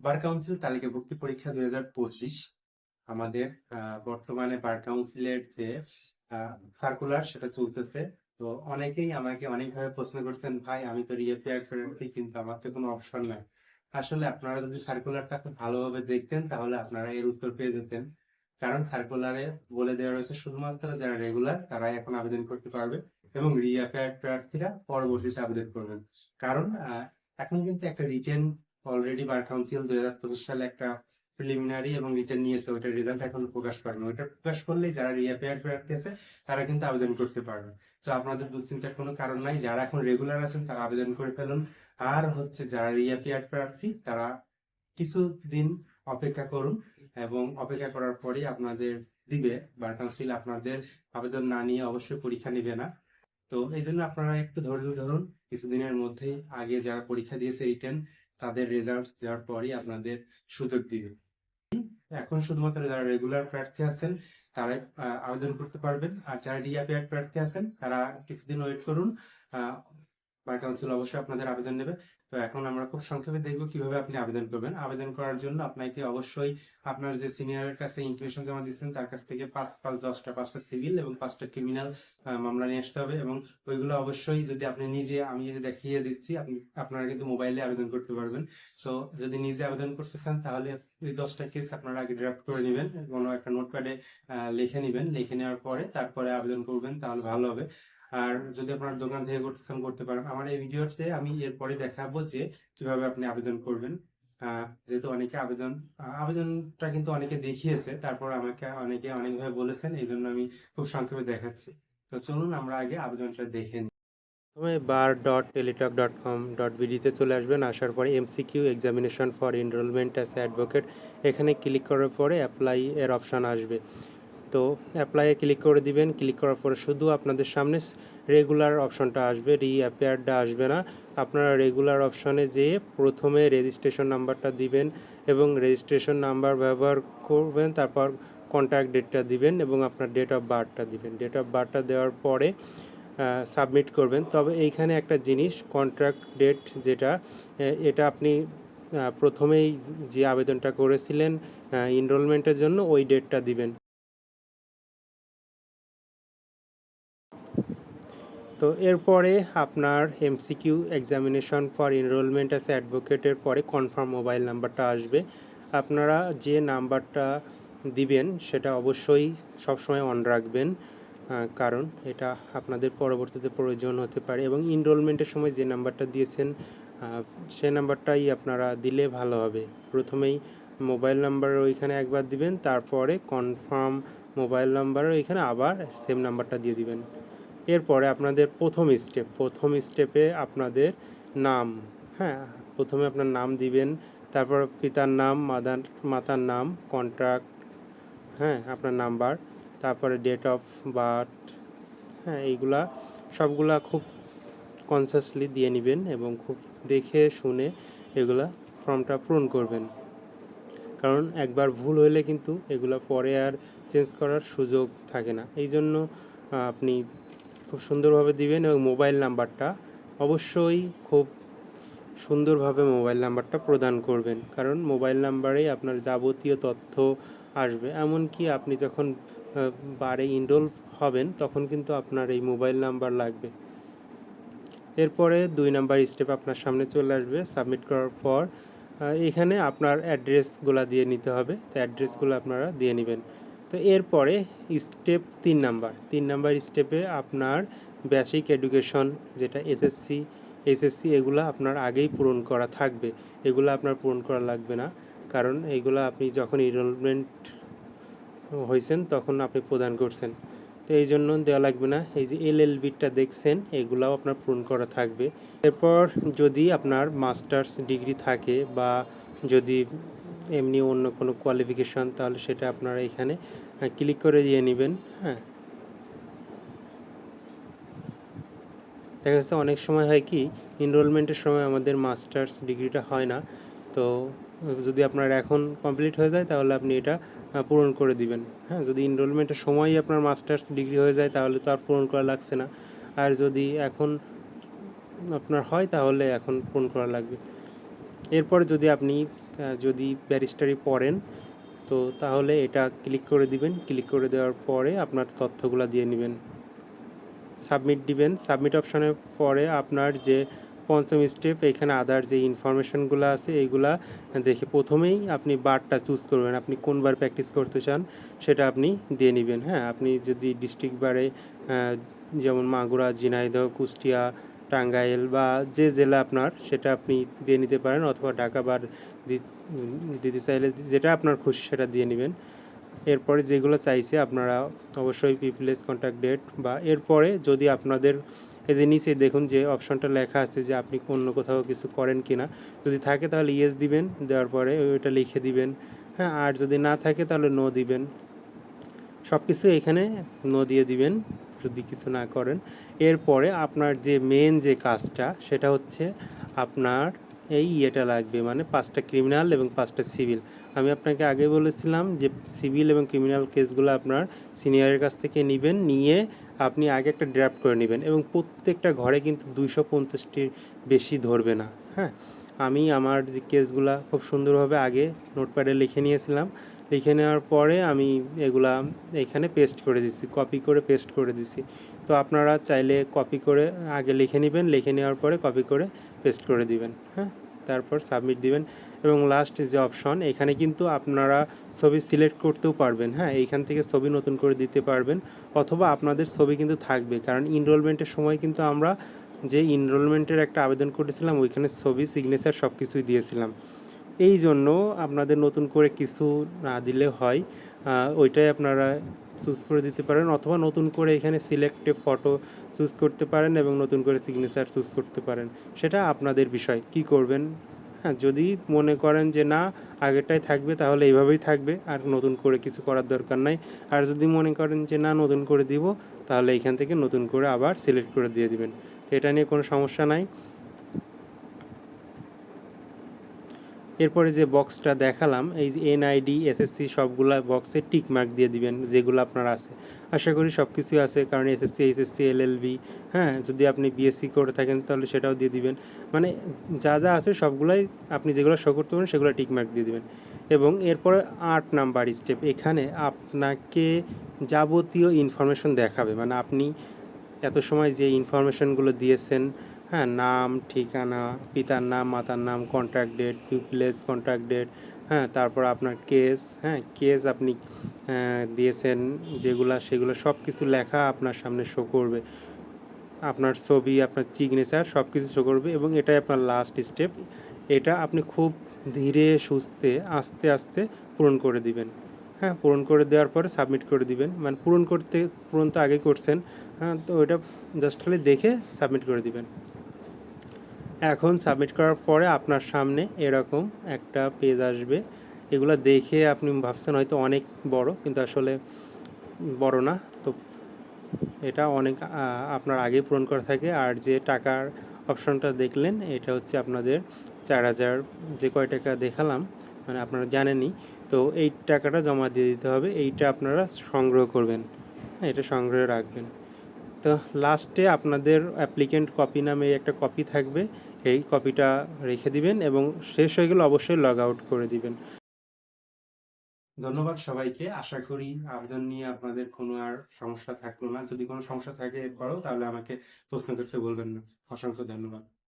Bar council তালিকাভুক্তি পরীক্ষা দুই হাজার পঁচিশ, আমাদের বর্তমানে বার কাউন্সিলের যে সার্কুলার সেটা চলতেছে। তো অনেকেই আমাকে অনেকভাবে প্রশ্ন করছেন, ভাই, আমি তো রিএপিয়ার করেছি কিন্তু আমার তো কোনো অপশন নাই। আসলে আপনারা যদি সার্কুলারটা খুব ভালোভাবে দেখতেন, তাহলে আপনারা এর উত্তর পেয়ে যেতেন। কারণ সার্কুলারে বলে দেওয়া রয়েছে, শুধুমাত্র যারা রেগুলার তারাই এখন আবেদন করতে পারবে এবং রিঅ্যাপিয়ার প্রার্থীরা পরবর্তীতে আবেদন করবেন। কারণ এখন কিন্তু একটা রিটেন অলরেডি বার কাউন্সিল দুই হাজার পঁচিশ সালে একটা প্রিলিমিনারি এবং রিটেন নিয়েছে ওইটার রেজাল্ট এখন প্রকাশ করেনি ওইটা প্রকাশ করলেই যারা রিঅ্যাপিয়ার আছে তারা কিন্তু আবেদন করতে পারবে। তো আপনাদের দুশ্চিন্তার কোনো কারণ নাই, যারা এখন রেগুলার আছেন, তারা আবেদন করে ফেলুন। আর হচ্ছে যারা রিঅ্যাপিয়ার প্রার্থী, তারা কিছুদিন অপেক্ষা করুন এবং অপেক্ষা করার পরেই আপনাদের দিবে বার কাউন্সিল আপনাদের আবেদন না নিয়ে অবশ্যই পরীক্ষা নেবে না। তো এই জন্য আপনারা একটু ধৈর্য ধরুন, কিছুদিনের মধ্যেই আগে যারা পরীক্ষা দিয়েছে রিটেন তাদের রেজাল্ট দেওয়ার পরই আপনাদের সুযোগ দিবে। এখন শুধুমাত্র যারা রেগুলার প্রার্থী আছেন, তারাই আবেদন করতে পারবেন। আর যারা ডিআপিআর প্রার্থী আছেন, তারা কিছুদিন ওয়েট করুন। বার কাউন্সিল অবশ্যই আপনাদের আবেদন নেবে তো এখন আমরা খুব সংক্ষেপে দেখব কীভাবে আপনি আবেদন করবেন। আবেদন করার জন্য আপনাকে অবশ্যই আপনার যে সিনিয়রের কাছে ইনফরমেশন জমা দিচ্ছেন তার কাছ থেকে পাঁচ পাঁচ, দশটা, পাঁচটা সিভিল এবং পাঁচটা ক্রিমিনাল মামলা নিয়ে আসতে হবে এবং ওইগুলো অবশ্যই যদি আপনি নিজে, আমি দেখিয়ে দিচ্ছি, আপনি, আপনারা কিন্তু মোবাইলে আবেদন করতে পারবেন। তো যদি নিজে আবেদন করতে চান, তাহলে ওই দশটা কেস আপনারা আগে ড্রাফট করে নেবেন। কোনো একটা নোটপ্যাডে লিখে নেবেন। লিখে নেওয়ার পরে তারপরে আবেদন করবেন, তাহলে ভালো হবে। আর যদি আপনার দোকান থেকে করতে চান করতে পারেন, আমার এই ভিডিওতে আমি এরপরে দেখাবো যে কীভাবে আপনি আবেদন করবেন। যেহেতু অনেকে আবেদন আবেদনটা কিন্তু অনেকে দেখিয়েছে, তারপর আমাকে অনেকে অনেকভাবে বলেছেন, এই জন্য আমি খুব সংক্ষেপে দেখাচ্ছি। তো চলুন আমরা আগে আবেদনটা দেখে নিই। প্রথমে bar dot Teletalk dot com dot বিডিতে চলে আসবেন, আসার পরে MCQ examination for enrollment as advocate এখানে ক্লিক করার পরে অ্যাপ্লাই এর অপশান আসবে। তো অ্যাপ্লাইয়ে ক্লিক করে দিবেন। ক্লিক করার পরে শুধু আপনাদের সামনে রেগুলার অপশনটা আসবে রি অ্যাপেয়ারটা আসবে না। আপনারা রেগুলার অপশনে যেয়ে প্রথমে রেজিস্ট্রেশন নাম্বারটা দিবেন এবং রেজিস্ট্রেশন নাম্বার ব্যবহার করবেন, তারপর কন্ট্যাক্ট ডেটটা দিবেন এবং আপনার ডেট অফ বার্থটা দিবেন। ডেট অফ বার্থটা দেওয়ার পরে সাবমিট করবেন। তবে এইখানে একটা জিনিস কন্ট্রাক্ট ডেট যেটা এটা আপনি প্রথমেই যে আবেদনটা করেছিলেন এনরোলমেন্টের জন্য ওই ডেটটা দিবেন। তো এরপরে আপনার MCQ examination for enrollment as অ্যাডভোকেটের পরে কনফার্ম মোবাইল নাম্বারটা আসবে। আপনারা যে নাম্বারটা দিবেন, সেটা অবশ্যই সবসময় অন রাখবেন কারণ এটা আপনাদের পরবর্তীতে প্রয়োজন হতে পারে এবং এনরোলমেন্টের সময় যে নাম্বারটা দিয়েছেন সে নাম্বারটাই আপনারা দিলে ভালো হবে। প্রথমেই মোবাইল নাম্বার ওইখানে একবার দিবেন, তারপরে কনফার্ম মোবাইল নাম্বারের ওইখানে আবার সেম নাম্বারটা দিয়ে দিবেন। এরপরে আপনাদের প্রথম স্টেপ প্রথম স্টেপে আপনাদের নাম হ্যাঁ প্রথমে আপনার নাম দিবেন, তারপর পিতার নাম, মাদার, মাতার নাম কন্ট্রাক্ট হ্যাঁ আপনার নাম্বার তারপরে ডেট অফ বার্থ হ্যাঁ এইগুলা সবগুলা খুব কনসাসলি দিয়ে নেবেন এবং খুব দেখে শুনে এগুলা ফর্মটা পূরণ করবেন। কারণ একবার ভুল হলে কিন্তু এগুলো পরে আর চেঞ্জ করার সুযোগ থাকে না। এই জন্য আপনি খুব সুন্দরভাবে দিবেন এবং মোবাইল নাম্বারটা অবশ্যই খুব সুন্দরভাবে মোবাইল নাম্বারটা প্রদান করবেন। কারণ মোবাইল নাম্বারেই আপনার যাবতীয় তথ্য আসবে। এমনকি আপনি যখন বারে ইনরোল হবেন, তখন কিন্তু আপনার এই মোবাইল নাম্বার লাগবে। এরপরে দুই নাম্বার স্টেপ আপনার সামনে চলে আসবে সাবমিট করার পর এখানে আপনার অ্যাড্রেসগুলো দিয়ে নিতে হবে। তো অ্যাড্রেসগুলো আপনারা দিয়ে নেবেন। তো এরপরে স্টেপ তিন নাম্বার তিন নাম্বার স্টেপে আপনার বেসিক এডুকেশন যেটা এসএসসি এসএসসি এগুলো আপনার আগেই পূরণ করা থাকবে। এগুলো আপনার পূরণ করা লাগবে না। কারণ এগুলো আপনি যখন এনরোলমেন্ট হয়েছেন তখন আপনি প্রদান করছেন। তো এই জন্য দেওয়া লাগবে না। এই যে এল এল বিটা দেখছেন, এগুলাও আপনার পূরণ করা থাকবে। এরপর যদি আপনার মাস্টার্স ডিগ্রি থাকে বা যদি এমনি অন্য কোনো কোয়ালিফিকেশন তাহলে সেটা আপনারা এখানে ক্লিক করে দিয়ে নেবেন হ্যাঁ। দেখা যাচ্ছে অনেক সময় হয় কি এনরোলমেন্টের সময় আমাদের মাস্টার্স ডিগ্রিটা হয় না, তো, যদি আপনার এখন কমপ্লিট হয়ে যায়, তাহলে আপনি এটা পূরণ করে দিবেন হ্যাঁ। যদি এনরোলমেন্টের সময়ই আপনার মাস্টার্স ডিগ্রি হয়ে যায়, তাহলে তো আর পূরণ করা লাগছে না। আর যদি এখন আপনার হয়, তাহলে এখন পূরণ করা লাগবে। এরপর যদি আপনি যদি ব্যারিস্টারি পড়েন, তো তাহলে এটা ক্লিক করে দিবেন। ক্লিক করে দেওয়ার পরে আপনার তথ্যগুলো দিয়ে নেবেন। সাবমিট দিবেন। সাবমিট অপশানের পরে আপনার যে পঞ্চম স্টেপ, এখানে আদার যে ইনফরমেশনগুলো আছে এইগুলা দেখে প্রথমেই আপনি বারটা চুজ করবেন। আপনি কোন বার প্র্যাকটিস করতে চান, সেটা আপনি দিয়ে নেবেন। হ্যাঁ আপনি যদি ডিস্ট্রিক্ট বারে যেমন মাগুরা, ঝিনাইদহ, কুষ্টিয়া টাঙ্গাইল বা যে জেলা আপনার, সেটা আপনি দিয়ে নিতে পারেন অথবা ঢাকা বার দিতে চাইলে যেটা আপনার খুশি সেটা দিয়ে নেবেন। এরপরে যেগুলো চাইছে আপনারা অবশ্যই পিপলেস কন্ট্যাক্ট ডেট বা এরপরে যদি আপনাদের এই যে নিচে দেখুন যে অপশনটা লেখা আছে যে আপনি অন্য কোথাও কিছু করেন কি না যদি থাকে তাহলে ইয়েস দিবেন, দেওয়ার পরে ওইটা লিখে দিবেন। হ্যাঁ আর যদি না থাকে তাহলে নো দিবেন। সব কিছু এখানে নো দিয়ে দিবেন। যদি কিছু না করেন। এরপরে আপনার যে মেন যে কাজটা, সেটা হচ্ছে আপনার এই ইয়েটা লাগবে মানে পাঁচটা ক্রিমিনাল এবং পাঁচটা সিভিল আমি আপনাকে আগে বলেছিলাম যে সিভিল এবং ক্রিমিনাল কেসগুলো আপনার সিনিয়রের কাছ থেকে নেবেন, নিয়ে আপনি আগে একটা ড্রাফট করে নেবেন এবং প্রত্যেকটা ঘরে কিন্তু দুইশো পঞ্চাশটির বেশি ধরবে না হ্যাঁ? আমি আমার যে কেসগুলো খুব সুন্দরভাবে আগে নোটপ্যাডে লিখে নিয়েছিলাম। লিখে নেওয়ার পরে আমি এগুলা এখানে পেস্ট করে দিছি কপি করে পেস্ট করে দিছি। তো আপনারা চাইলে কপি করে আগে লিখে নেবেন, লিখে নেওয়ার পরে কপি করে পেস্ট করে দিবেন হ্যাঁ? তারপর সাবমিট দিবেন। এবং লাস্ট যে অপশন এখানে কিন্তু আপনারা ছবি সিলেক্ট করতেও পারবেন হ্যাঁ? এইখান থেকে ছবি নতুন করে দিতে পারবেন। অথবা আপনাদের ছবি কিন্তু থাকবে, কারণ ইনরোলমেন্টের সময় কিন্তু আমরা যে ইনরোলমেন্টের একটা আবেদন করেছিলাম, ওইখানে ছবি সিগনেচার সব কিছুই দিয়েছিলাম। এই জন্য আপনাদের নতুন করে কিছু না দিলে হয় ওইটাই আপনারা চুজ করে দিতে পারেন অথবা নতুন করে এখানে সিলেক্টে ফটো চুজ করতে পারেন এবং নতুন করে সিগনেচার চুজ করতে পারেন। সেটা আপনাদের বিষয়, কি করবেন? হ্যাঁ যদি মনে করেন যে না, আগেরটাই থাকবে তাহলে এইভাবেই থাকবে, আর নতুন করে কিছু করার দরকার নাই। আর যদি মনে করেন যে না, নতুন করে দিব, তাহলে এখান থেকে নতুন করে আবার সিলেক্ট করে দিয়ে দিবেন। এটা নিয়ে কোনো সমস্যা নাই। এরপরে যে বক্সটা দেখালাম, এই যে এনআইডি এসএসসি সবগুলা বক্সে টিক মার্ক দিয়ে দিবেন, যেগুলো আপনার আছে। আশা করি সব কিছুই আছে, কারণ এসএসসি এইচএসসি এলএলবি হ্যাঁ যদি আপনি বিএসসি করে থাকেন তাহলে সেটাও দিয়ে দিবেন। মানে যা যা আছে সবগুলাই আপনি যেগুলো শো করতে পারেন, সেগুলো টিক মার্ক দিয়ে দিবেন। এবং এরপরে আট নাম্বার স্টেপ এখানে আপনাকে যাবতীয় ইনফরমেশন দেখাবে। মানে আপনি এত সময় যে ইনফরমেশনগুলো দিয়েছেন হ্যাঁ নাম, ঠিকানা, পিতার নাম, মাতার নাম কন্ট্রাক্ট ডেট পিপলেস কন্ট্রাক্ট ডেট হ্যাঁ তারপর আপনার কেস হ্যাঁ কেস আপনি দিয়েছেন যেগুলা, সেগুলো সব কিছু লেখা আপনার সামনে শো করবে। আপনার ছবি, আপনার সিগনেচার সব কিছু শো করবে এবং এটাই আপনার লাস্ট স্টেপ এটা আপনি খুব ধীরে, সুস্থে, আস্তে আস্তে পূরণ করে দিবেন। হ্যাঁ পূরণ করে দেওয়ার পরে সাবমিট করে দিবেন। মানে পূরণ করতে, পূরণ তো আগে করছেন। হ্যাঁ তো ওইটা জাস্ট খালি দেখে সাবমিট করে দিবেন। এখন সাবমিট করার পরে আপনার সামনে এরকম একটা পেজ আসবে। এগুলো দেখে আপনি ভাবছেন হয়তো অনেক বড়, কিন্তু আসলে বড় না। তো এটা অনেক আপনার আগে পূরণ করা থাকে। আর যে টাকার অপশনটা দেখলেন, এটা হচ্ছে আপনাদের চার হাজার যে কয় টাকা দেখালাম মানে আপনারা জানেনই। তো এই টাকাটা জমা দিয়ে দিতে হবে। এইটা আপনারা সংগ্রহ করবেন। হ্যাঁ এটা সংগ্রহে রাখবেন। তো লাস্টে আপনাদের অ্যাপ্লিকেন্ট কপি নামে একটা কপি থাকবে। এই কপিটা রেখে দিবেন এবং শেষ হয়ে গেলে অবশ্যই লগ আউট করে দিবেন। ধন্যবাদ সবাইকে। আশা করি আবেদন নিয়ে আপনাদের কোনো আর সমস্যা থাকল না। যদি কোনো সমস্যা থাকে এরপরেও তাহলে আমাকে প্রশ্ন করতে বলবেন না। অসংখ্য ধন্যবাদ।